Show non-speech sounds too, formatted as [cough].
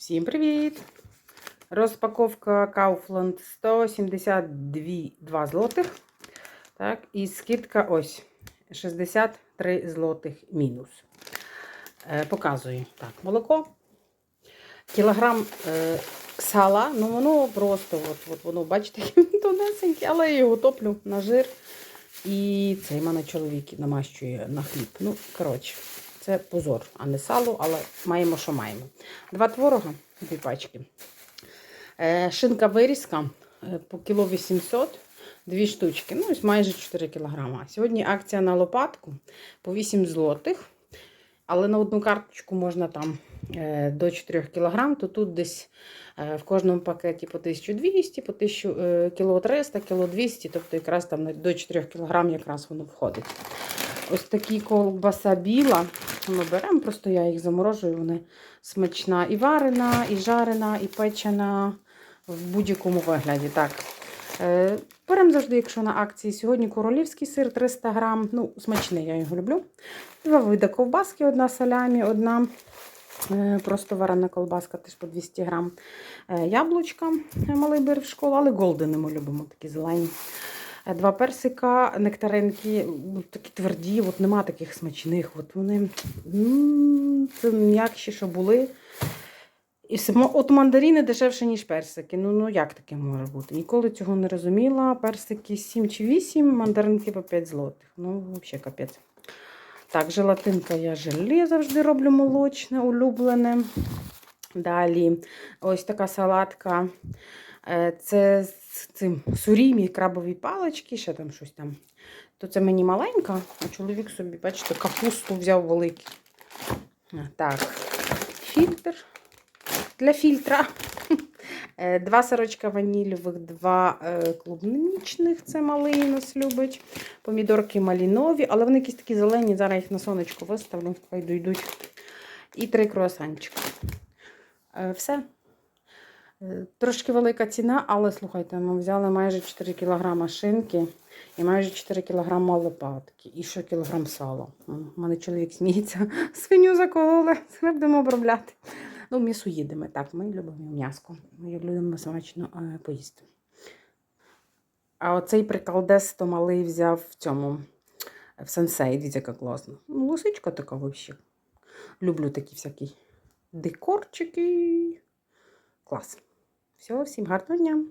Всім привіт! Розпаковка Kaufland 172 злотих. Так, і скидка ось 63 злотих мінус. Е, показую. Так, молоко. Кілограм е, сала. Ну, воно просто, от, от воно, бачите, [laughs] тонесеньке, але я його топлю на жир. І цей мене чоловік намащує на хліб. Ну, коротше, це позор, а не сало, але маємо, що маємо. Два творога, дві пачки. Е, шинка вирізка е, по кіло 800, дві штучки. Ну, ось майже 4 кілограма. Сьогодні акція на лопатку по 8 злотих. Але на одну карточку можна там е, до 4 кг, то тут десь в кожному пакеті по 1200, по 1000 е, кіло 300, кіло 200, тобто якраз там до 4 кг якраз воно входить. Ось такі колбаса біла. Ми беремо, просто я їх заморожую, вони смачна і варена, і жарена, і печена в будь-якому вигляді. Так. Е, Беремо завжди, якщо на акції. Сьогодні королівський сир 300 грам. Ну, смачний, я його люблю. Два види ковбаски, одна салямі, одна е, просто варена колбаска, теж по 200 грам. Е, Яблучка, малий бир в школу, але голдени ми любимо, такі зелені. Е, Два персика, нектаринки, такі тверді, от нема таких смачних. От вони це м'якші, що були. І само, от мандарини дешевше, ніж персики. Ну, ну як таке може бути? Ніколи цього не розуміла. Персики 7 чи 8, мандаринки по 5 злотих. Ну, взагалі капець. Так, желатинка я желе завжди роблю молочне, улюблене. Далі ось така салатка. Е, Це з цим сурімі, крабові палички, ще там щось там. То це мені маленька, а чоловік собі, бачите, капусту взяв великий. Так, фільтр для фільтра. Е, Два сорочка ванільових, два е, клубничних, це малий нас любить. Помідорки малінові, але вони якісь такі зелені, зараз їх на сонечко виставлю, хай дойдуть. І три круасанчика. Е, Все. Е, Трошки велика ціна, але слухайте, ми взяли майже 4 кг шинки і майже 4 кг лопатки. І ще кілограм сала. У мене чоловік сміється, [laughs] свиню закололи, ми будемо обробляти. Ну, м'ясо їдемо. Так, ми любимо м'яско. Ми любимо смачно е, поїсти. А оцей приколдес то малий взяв в цьому в сенсей. Дивіться, яка класна. Ну, лисичка така взагалі. Люблю такі всякі декорчики. Клас. Все, всім гарного дня!